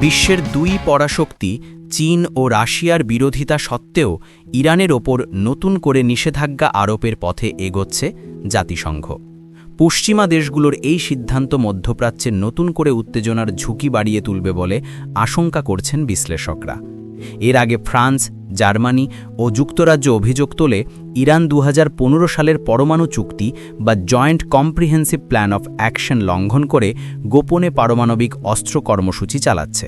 বিশ্বের দুই পরাশক্তি, চীন ও রাশিয়ার বিরোধিতা সত্ত্বেও ইরানের ওপর নতুন করে নিষেধাজ্ঞা আরোপের পথে এগোচ্ছে জাতিসংঘ। পশ্চিমা দেশগুলোর এই সিদ্ধান্ত মধ্যপ্রাচ্যের নতুন করে উত্তেজনার ঝুঁকি বাড়িয়ে তুলবে বলে আশঙ্কা করছেন বিশ্লেষকরা। এর আগে ফ্রান্স, জার্মানি ও যুক্তরাজ্য অভিযোগ তোলে ইরান দু হাজার পনেরো সালের পরমাণু চুক্তি বা joint comprehensive plan of action লঙ্ঘন করে গোপনে পারমাণবিক অস্ত্র কর্মসূচি চালাচ্ছে।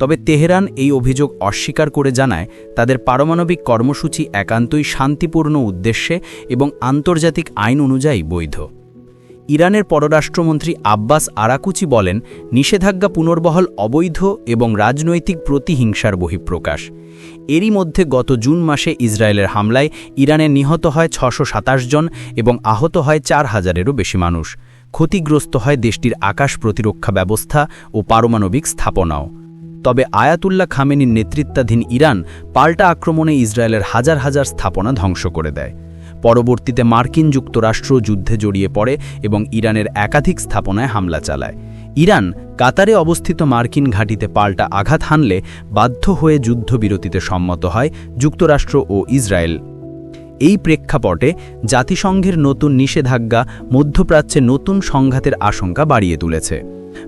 তবে তেহরান এই অভিযোগ অস্বীকার করে জানায়, তাদের পারমাণবিক কর্মসূচি একান্তই শান্তিপূর্ণ উদ্দেশ্যে এবং আন্তর্জাতিক আইন অনুযায়ী বৈধ। ইরানের পররাষ্ট্রমন্ত্রী আব্বাস আরাকুচি বলেন, নিষেধাজ্ঞা পুনর্বহল অবৈধ এবং রাজনৈতিক প্রতিহিংসার বহিঃপ্রকাশ। এরই মধ্যে গত জুন মাসে ইসরায়েলের হামলায় ইরানে নিহত হয় ছশো জন এবং আহত হয় চার হাজারেরও বেশি মানুষ। ক্ষতিগ্রস্ত হয় দেশটির আকাশ প্রতিরক্ষা ব্যবস্থা ও পারমাণবিক স্থাপনাও। তবে আয়াতুল্লাহ খামেনির নেতৃত্বাধীন ইরান পাল্টা আক্রমণে ইসরায়েলের হাজার হাজার স্থাপনা ধ্বংস করে দেয়। পরবর্তীতে মার্কিন যুক্তরাষ্ট্র যুদ্ধে জড়িয়ে পড়ে এবং ইরানের একাধিক স্থাপনায় হামলা চালায়। ইরান কাতারে অবস্থিত মার্কিন ঘাঁটিতে পাল্টা আঘাত হানলে বাধ্য হয়ে যুদ্ধবিরতিতে সম্মত হয় যুক্তরাষ্ট্র ও ইসরায়েল। এই প্রেক্ষাপটে জাতিসংঘের নতুন নিষেধাজ্ঞা মধ্যপ্রাচ্যে নতুন সংঘাতের আশঙ্কা বাড়িয়ে তুলেছে।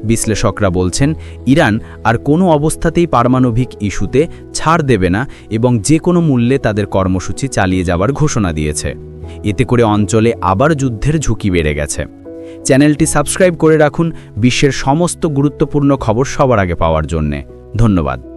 বিশ্লেষকরা বলছেন, ইরান আর কোনো অবস্থাতেই পারমাণবিক ইস্যুতে ছাড় দেবে না এবং যে কোনো মূল্যে তাদের কর্মসূচি চালিয়ে যাওয়ার ঘোষণা দিয়েছে। এতে করে অঞ্চলে আবার যুদ্ধের ঝুঁকি বেড়ে গেছে। চ্যানেলটি সাবস্ক্রাইব করে রাখুন বিশ্বের সমস্ত গুরুত্বপূর্ণ খবর সবার আগে পাওয়ার জন্যে। ধন্যবাদ।